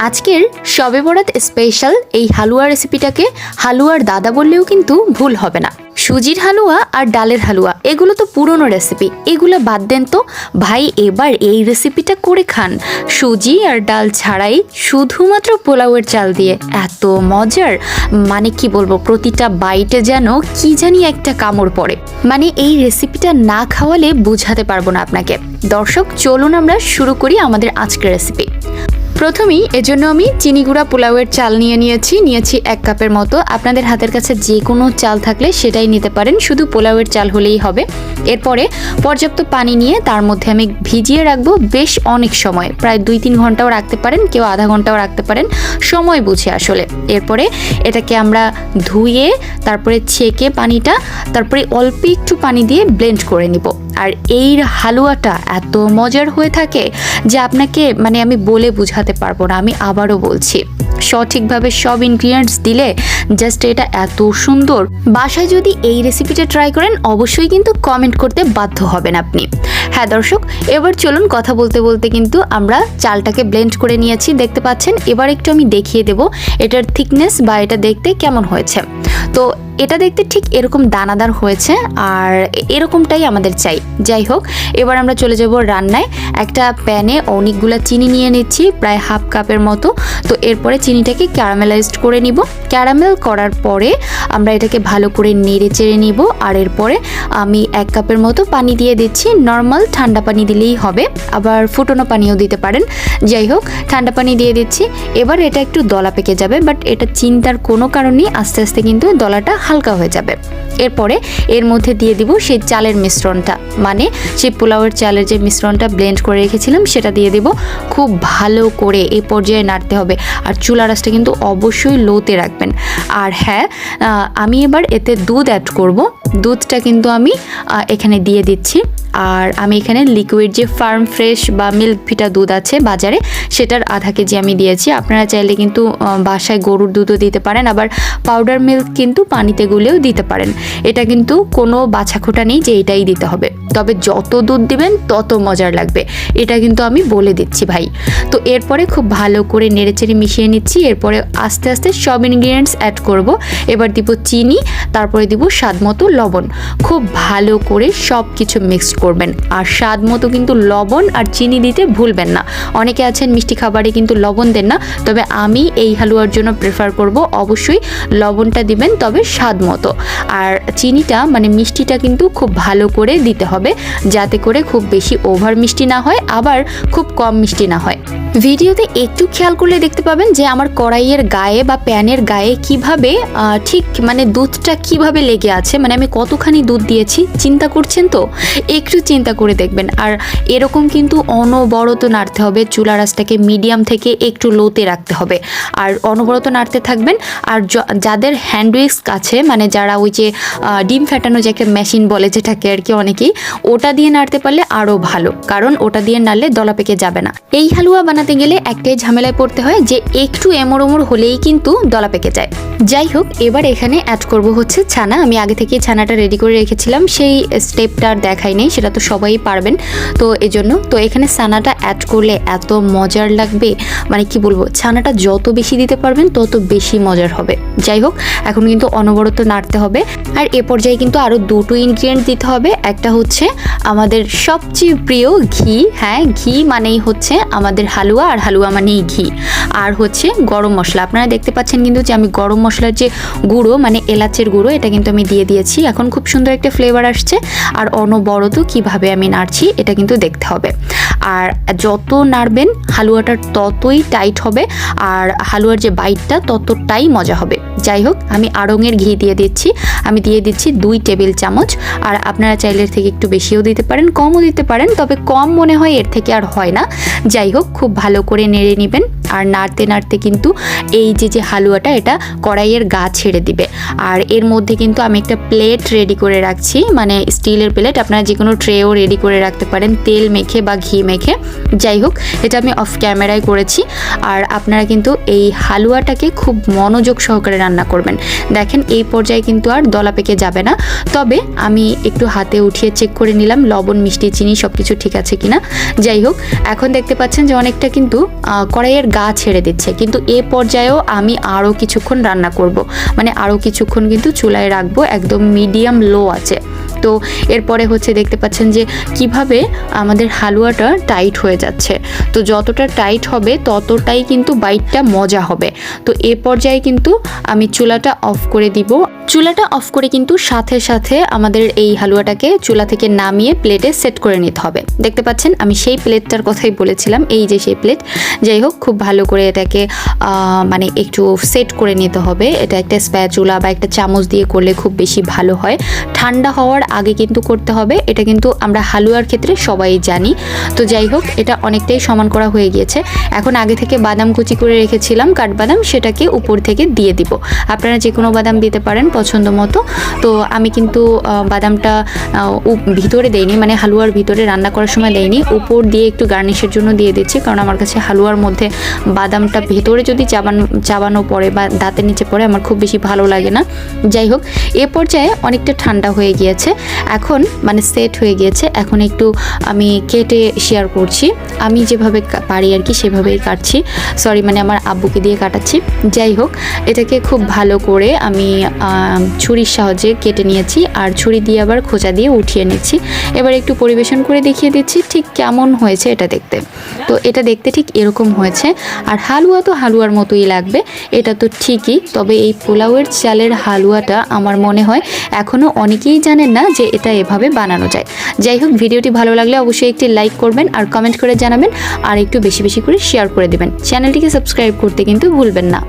আজকের শবে বরাত স্পেশাল এই হালুয়া রেসিপিটাকে হালুয়ার দাদা বললেও কিন্তু ভুল হবে না। সুজির হালুয়া আর ডালের হালুয়া, এগুলো তো পুরনো রেসিপি এগুলো বাদ দেন তো। ভাই, এবার এই রেসিপিটা করে খান। সুজি আর ডাল ছাড়াই শুধুমাত্র পোলাওয়ের চাল দিয়ে। এত মজার! মানে কি বলব, প্রতিটা বাইটে যেন কি জানি একটা কামড় পড়ে। মানে এই রেসিপিটা না খাওয়ালে বোঝাতে পারব না আপনাকে। দর্শক, চলুন আমরা শুরু করি আমাদের আজকের রেসিপি প্রথমেই এজন্য আমি চিনি গুঁড়া পোলাওয়ের চাল নিয়ে নিয়েছি নিয়েছি এক কাপের মতো। আপনাদের হাতের কাছে যে কোনো চাল থাকলে সেটাই নিতে পারেন। শুধু পোলাওয়ের চাল হলেই হবে। এরপরে পর্যাপ্ত পানি নিয়ে তার মধ্যে আমি ভিজিয়ে রাখব বেশ অনেক সময়। প্রায় দুই তিন ঘন্টাও রাখতে পারেন, কেউ আধা ঘন্টাও রাখতে পারেন। সময় বুঝে আসলে। এরপরে এটাকে আমরা ধুয়ে, তারপরে ছেঁকে পানিটা, তারপরে অল্প একটু পানি দিয়ে ব্লেন্ড করে নিব। আর এই হালুয়াটা এত মজার হয়ে থাকে যে আপনাকে মানে আমি বলে বোঝাতে পারব না, আমি আবারও বলছি। সঠিকভাবে সব ইনগ্রিডিয়েন্টস দিলে জাস্ট এটা এত সুন্দর। বাসায় যদি এই রেসিপিটা ট্রাই করেন, অবশ্যই কিন্তু কমেন্ট করতে বাধ্য হবেন আপনি। হ্যাঁ দর্শক, এবার চলুন কথা বলতে বলতে কিন্তু আমরা চালটাকে ব্লেন্ড করে নিয়েছি। দেখতে পাচ্ছেন, এবার একটু আমি দেখিয়ে দেব এটার থিকনেস বা এটা দেখতে কেমন হয়েছে। তো এটা দেখতে ঠিক এরকম দানাদার হয়েছে আর এরকমটাই আমাদের চাই। যাই হোক, এবার আমরা চলে যাব রান্নায়। একটা প্যানে অনেকগুলো চিনি নিয়ে নিচ্ছি, প্রায় হাফ কাপের মতো। তো এরপরে চিনিটাকে ক্যারামেলাইজড করে নিব। ক্যারামেল করার পরে আমরা এটাকে ভালো করে নেড়ে চেড়ে নিব আর এরপরে আমি এক কাপের মতো পানি দিয়ে দিচ্ছি। নর্মাল ঠান্ডা পানি দিলেই হবে। আবার ফুটনো পানিও দিতে পারেন। যাই হোক, ঠান্ডা পানি দিয়ে দিচ্ছি। এবার এটা একটু দলা পেকে যাবে, বাট এটা চিন্তার কোনো কারণেই আস্তে আস্তে কিন্তু দলাটা হালকা হয়ে যাবে। এরপরে এর মধ্যে দিয়ে দিব সেই চালের মিশ্রণটা। মানে সেই পোলাওয়ের চালের যে মিশ্রণটা ব্লেন্ড করে রেখেছিলাম, সেটা দিয়ে দিব। খুব ভালো করে এই পর্যায়ে নাড়তে হবে। আর চুলার রাসটা কিন্তু অবশ্যই লোতে রাখবেন। আর হ্যাঁ আমি এবার এতে দুধ অ্যাড করব। দুধটা কিন্তু আমি এখানে দিয়ে দিচ্ছি। আর আমি এখানে লিকুইড যে ফার্ম ফ্রেশ বা মিল্ক ভিটা দুধ আছে বাজারে, সেটার আধা কেজি আমি দিয়েছি। আপনারা চাইলে কিন্তু বাসায় গরুর দুধও দিতে পারেন, আবার পাউডার মিল্ক কিন্তু পানিতে গুলেও দিতে পারেন। এটা কিন্তু কোনো বাছাখোটা নেই যে এটাই দিতে হবে। তবে যত দুধ দিবেন, তত মজার লাগবে। এটা কিন্তু আমি বলে দিচ্ছি ভাই। তো এরপরে খুব ভালো করে নেড়েচেড়ে মিশিয়ে নিচ্ছি। এরপরে আস্তে আস্তে সব ইনগ্রিডিয়েন্টস অ্যাড করব। এবার দিব চিনি, তারপরে দিব স্বাদ মতো লবণ। খুব ভালো করে সব কিছু মিক্সড করবেন। আর স্বাদ মতো কিন্তু লবণ আর চিনি দিতে ভুলবেন না। অনেকে আছেন মিষ্টি খাবারে কিন্তু লবণ দেন না, তবে আমি এই হালুয়ার জন্য প্রেফার করব অবশ্যই লবণটা দিবেন, তবে স্বাদ মতো। আর চিনিটা মানে মিষ্টিটা কিন্তু খুব ভালো করে দিতে হবে, যাতে করে খুব বেশি ওভার মিষ্টি না হয়, আবার খুব কম মিষ্টি না হয়। ভিডিওতে একটু খেয়াল করলে দেখতে পাবেন যে আমার কড়াইয়ের গায়ে বা প্যানের গায়ে কীভাবে ঠিক মানে দুধটা কীভাবে লেগে আছে মানে আমি কতখানি দুধ দিয়েছি, চিন্তা করছেন তো? একটু চিন্তা করে দেখবেন। আর এরকম কিন্তু অনবরত নাড়তে হবে চুলা রাসটাকে মিডিয়াম থেকে একটু লোতে রাখতে হবে। আর অনবরত নাড়তে থাকবেন। আর যাদের হ্যান্ড উইক্স আছে মানে যারা ওই যে ডিম ফেটানো যে একটা মেশিন বলে যেটাকে আর কি অনেকেই, ওটা দিয়ে নাড়তে পারলে আরও ভালো। কারণ ওটা দিয়ে নাড়লে দলা পেকে যাবে না। এই হালুয়া বানাতে গেলে একটাই ঝামেলায় পড়তে হয় যে একটু এমর ওমর হলেই কিন্তু দলা পেকে যায়। যাই হোক, এবার এখানে অ্যাড করব হচ্ছে ছানা। আমি আগে থেকে ছানাটা রেডি করে রেখেছিলাম। সেই স্টেপটা আর দেখাই নেই, সেটা তো সবাই পারবেন। তো এজন্য, তো এখানে ছানাটা অ্যাড করলে এত মজার লাগবে। মানে কি বলব, ছানাটা যত বেশি দিতে পারবেন, তত বেশি মজার হবে। যাই হোক, এখন কিন্তু অনবরত নাড়তে হবে। আর এ পর্যায়ে কিন্তু আরও দুটো ইনগ্রিডিয়েন্ট দিতে হবে। একটা হচ্ছে আমাদের সবচেয়ে প্রিয় ঘি। হ্যাঁ ঘি মানেই হচ্ছে আমাদের হালুয়া আর হালুয়া মানেই ঘি। আর হচ্ছে গরম মশলা। আপনারা দেখতে পাচ্ছেন কিন্তু যে আমি গরম মশলার যে গুঁড়ো মানে এলাচের গুঁড়ো, এটা কিন্তু আমি দিয়ে দিয়েছি। এখন খুব সুন্দর একটা ফ্লেভার আসছে। আর অনবরত কীভাবে আমি নাড়ছি, এটা কিন্তু দেখতে হবে। আর যত নাড়বেন, হালুয়াটা ততই টাইট হবে। আর হালুয়ার যে বাইটটা ততটাই মজা হবে। যাই হোক, আমি আড়ঙের ঘি দিয়ে দিচ্ছি। আমি দিয়ে দিচ্ছি দুই টেবিল চামচ। আর আপনারা চাইলে থেকে একটু বেশিও দিতে পারেন, কমও দিতে পারেন, তবে কম মনে হয় এর থেকে আর হয় না। যাই হোক, খুব ভালো করে নেড়ে নেবেন। আর নাড়তে নাড়তে কিন্তু এই যে যে হালুয়াটা, এটা কড়াইয়ের গা ছেড়ে দিবে। আর এর মধ্যে কিন্তু আমি একটা প্লেট রেডি করে রাখছি মানে স্টিলের প্লেট। আপনারা যে কোনো ট্রেও রেডি করে রাখতে পারেন, তেল মেখে বা ঘি মেখে। যাই হোক, এটা আমি অফ ক্যামেরায় করেছি। আর আপনারা কিন্তু এই হালুয়াটাকে খুব মনোযোগ সহকারে রান্না করবেন। দেখেন, এই পর্যায়ে কিন্তু আর দলা পেকে যাবে না। তবে আমি একটু হাতে উঠিয়ে চেক করে নিলাম, লবণ, মিষ্টি, চিনি সব কিছু ঠিক আছে কিনা। যাই হোক, এখন দেখতে পাচ্ছেন যে অনেকটা কিন্তু কড়াইয়ের গা ছেড়ে দিচ্ছে। কিন্তু এ পর্যায়েও আমি আরও কিছুক্ষণ রান্না করব। মানে আরও কিছুক্ষণ কিন্তু চুলায় রাখব, একদম মিডিয়াম লো আছে। তো এরপরে হচ্ছে দেখতে পাচ্ছেন যে কীভাবে আমাদের হালুয়াটা টাইট হয়ে যাচ্ছে। তো যতটা টাইট হবে ততটাই কিন্তু বাইটটা মজা হবে। তো এ পর্যায়ে কিন্তু আমি চুলাটা অফ করে দিব। চুলাটা অফ করে কিন্তু সাথে সাথে আমাদের এই হালুয়াটাকে চুলা থেকে নামিয়ে প্লেটে সেট করে নিতে হবে। দেখতে পাচ্ছেন আমি সেই প্লেটটার কথাই বলেছিলাম, এই যে সেই প্লেট। যাই হোক, খুব ভালো করে এটাকে মানে একটু সেট করে নিতে হবে। এটা একটা স্প্যাচুলা বা একটা চামচ দিয়ে করলে খুব বেশি ভালো হয়। ঠান্ডা হওয়ার আগে কিন্তু করতে হবে। এটা কিন্তু আমরা হালুয়ার ক্ষেত্রে সবাই জানি। তো যাই হোক, এটা অনেকটাই সমান করা হয়ে গিয়েছে। এখন আগে থেকে বাদাম কুচি করে রেখেছিলাম, কাঠবাদাম, সেটাকে উপর থেকে দিয়ে দিব। আপনারা যে কোনো বাদাম দিতে পারেন পছন্দ মতো। তো আমি কিন্তু বাদামটা ভিতরে দেইনি মানে হালুয়ার ভিতরে রান্না করার সময় দেইনি। উপর দিয়ে একটু গার্নিশের জন্য দিয়ে দিচ্ছি, কারণ আমার কাছে হালুয়ার মধ্যে বাদামটা ভেতরে যদি চাবান, চাবানো পড়ে বা দাঁতের নিচে পড়ে, আমার খুব বেশি ভালো লাগে না। যাই হোক, এ পর্যায়ে অনেকটা ঠান্ডা হয়ে গিয়েছে। এখন মানে সেট হয়ে গিয়েছে। এখন একটু আমি কেটে শেয়ার করছি। আমি যেভাবে পারি আর কি সেভাবেই কাটছি। সরি মানে আমার আব্বুকে দিয়ে কাটাচ্ছি। যাই হোক, এটাকে খুব ভালো করে আমি ছুরির সাহায্যে কেটে নিয়েছি আর ছুরি দিয়ে আবার খোঁচা দিয়ে উঠিয়ে নিচ্ছি। এবার একটু পরিবেশন করে দেখিয়ে দিচ্ছি ঠিক কেমন হয়েছে এটা দেখতে। তো এটা দেখতে ঠিক এরকম হয়েছে। আর হালুয়া তো হালুয়ার মতোই লাগবে, এটা তো ঠিকই। তবে এই পোলাওয়ের চালের হালুয়াটা আমার মনে হয় এখনও অনেকেই জানেন না যে এটা এভাবে বানানো যায়। যাই হোক, ভিডিওটি ভালো লাগলে অবশ্যই একটি লাইক করবেন আর কমেন্ট করে জানাবেন আর একটু বেশি বেশি করে শেয়ার করে দেবেন। চ্যানেলটিকে সাবস্ক্রাইব করতে কিন্তু ভুলবেন না।